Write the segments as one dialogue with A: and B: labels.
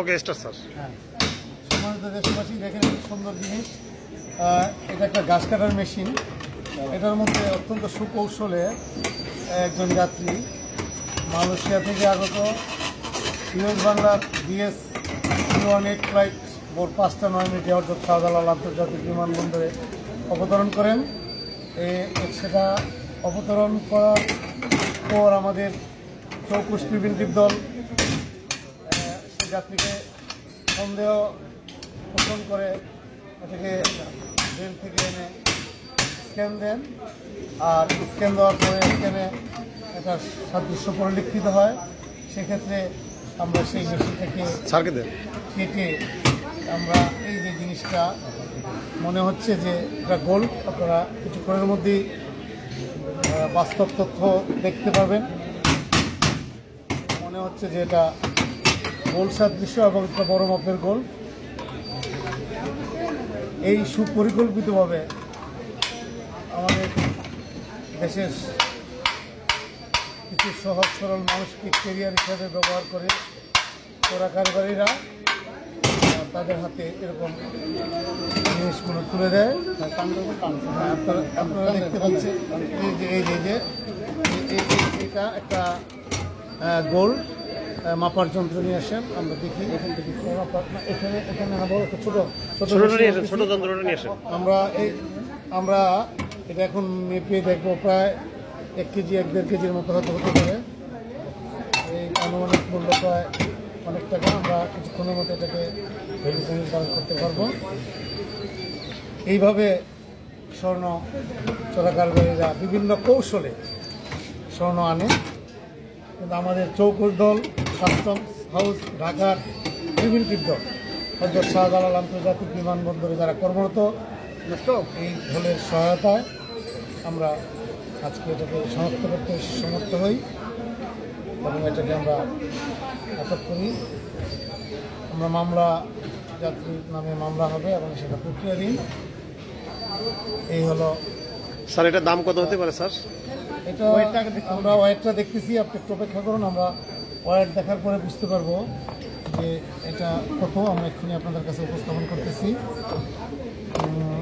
A: ওকে, star sir.
B: হ্যাঁ সম্মানিত দেশবাসী, দেখেন সুন্দর জিনিস। এটা একটা গাছ কাটার মেশিন। এটার মধ্যে অত্যন্ত সুকৌশলে একজন যাত্রী মালয়েশিয়া থেকে আগত ইউএস বাংলার বিএস ওয়ান এইট ফ্লাইট ভোর পাঁচটা নয় মিনিটে অর্থাৎ শাহজালাল আন্তর্জাতিক বিমানবন্দরে অবতরণ করেন। সেটা অবতরণ করার পর আমাদের চৌকুশ প্রিভেন্টিভ দল যাত্রীকে সন্দেহ পোষণ করে এটাকে রেল থেকে এনে স্ক্যান দেন। আর স্ক্যান দেওয়ার পরে স্ক্যানে একটা সাদৃশ্য পরিলক্ষিত হয়। সেক্ষেত্রে আমরা সেই মেশিনটাকে
A: স্যারকে দেন।
B: কেটে আমরা এই যে জিনিসটা মনে হচ্ছে যে এটা গোল আপনারা কিছুক্ষণের মধ্যেই বাস্তব তথ্য দেখতে পাবেন মনে হচ্ছে যে এটা গোল সাদৃশ্য এবং একটা বড় মাপের গোল এই সুপরিকল্পিতভাবে আমাদের দেশের কিছু সহজ সরল মানুষকে কেরিয়ার হিসাবে ব্যবহার করে চোরা কারবারিরা তাদের হাতে এরকম জিনিসগুলো তুলে দেয় হ্যাঁ, দেখতে পাচ্ছেন এই যে এই যে এটা একটা গোল মাপার যন্ত্র নিয়ে আসেন আমরা দেখি। এখান থেকে এখানে এখানে না বড় একটা ছোট ছোট
A: নিয়ে ছোট যন্ত্রটা নিয়ে আসেন।
B: আমরা এই আমরা এটা এখন মেপে দেখব প্রায় এক কেজি এক দেড় কেজির মতো হয়তো হতে পারে। এই আনুমানিক মূল্য প্রায় অনেক টাকা। আমরা কিছুক্ষণের মধ্যে এটাকে ভেরিফিকেশন করতে পারব। এইভাবে স্বর্ণ চোরাকারবারীরা বিভিন্ন কৌশলে স্বর্ণ আনে। কিন্তু আমাদের চৌকুর দল কাস্টমস হাউস ঢাকার প্রিভেন্টিভ দল হজরত শাহজালাল আন্তর্জাতিক বিমানবন্দরে যারা কর্মরত এই ঢোলের সহায়তায় আমরা আজকে এটাকে শনাক্ত করতে সমর্থ হই এবং এটাকে আমরা আটক করি। আমরা মামলা যাত্রীর নামে মামলা হবে এবং সেটা প্রক্রিয়া প্রক্রিয়াধীন এই হলো
A: স্যার এটার দাম কত হতে পারে স্যার?
B: এটা আমরা ওয়েটটা দেখতেছি আপনি একটু অপেক্ষা করুন আমরা ওয়েট দেখার পরে বুঝতে পারব যে এটা কত আমরা এক্ষুনি আপনাদের কাছে উপস্থাপন করতেছি।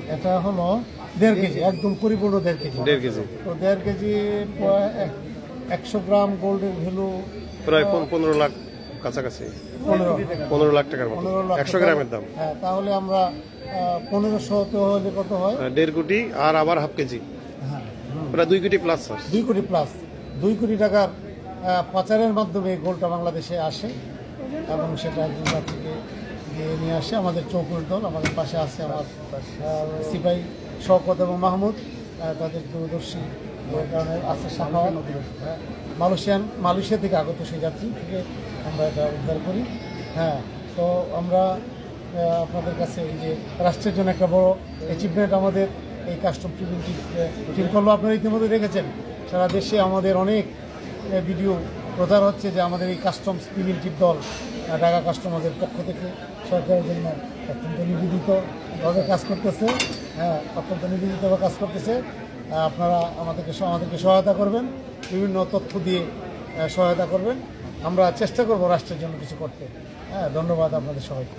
B: এটা হলো দেড় কেজি একদম পরিপূর্ণ দেড় কেজি।
A: দেড় কেজি।
B: তো দেড় কেজি একশো গ্রাম গোল্ডের ভ্যালু
A: প্রায় পন- পনেরো লাখ কাছাকাছি।
B: পনেরো।
A: লাখ টাকার মতো। একশো গ্রামের দাম।
B: হ্যাঁ তাহলে আমরা পনেরোশো তো হলে কত হয়?
A: দেড় কোটি আর আবার হাফ কেজি।
B: হ্যাঁ।
A: প্রায় দুই কোটি প্লাস স্যার
B: দুই কোটি প্লাস দুই কোটি টাকার পাচারের মাধ্যমে গোলটা বাংলাদেশে আসে এবং সেটা একজন যাত্রীকে দিয়ে নিয়ে আসে। আমাদের চৌকুর দল আমাদের পাশে আছে আমার সিপাহী শওকত এবং মাহমুদ তাদের দূরদর্শী কারণে আছে সাহায্য মালয়েশিয়ান, মালয়েশিয়া থেকে আগত সেই যাত্রী থেকে আমরা এটা উদ্ধার করি। হ্যাঁ তো আমরা আপনাদের কাছে এই যে রাষ্ট্রের জন্য একটা বড় অ্যাচিভমেন্ট আমাদের এই কাস্টম প্রিভেন্টিভ টিম করল আপনারা ইতিমধ্যে দেখেছেন। সারা দেশে আমাদের অনেক ভিডিও প্রচার হচ্ছে যে আমাদের এই কাস্টমস প্রিভেন্টিভ দল ঢাকা কাস্টমারদের পক্ষ থেকে সরকারের জন্য অত্যন্ত নিবেদিতভাবে কাজ করতেছে হ্যাঁ অত্যন্ত নিবেদিতভাবে কাজ করতেছে। আপনারা আমাদেরকে আমাদেরকে সহায়তা করবেন, বিভিন্ন তথ্য দিয়ে সহায়তা করবেন। আমরা চেষ্টা করব রাষ্ট্রের জন্য কিছু করতে। হ্যাঁ ধন্যবাদ আপনাদের সবাইকে।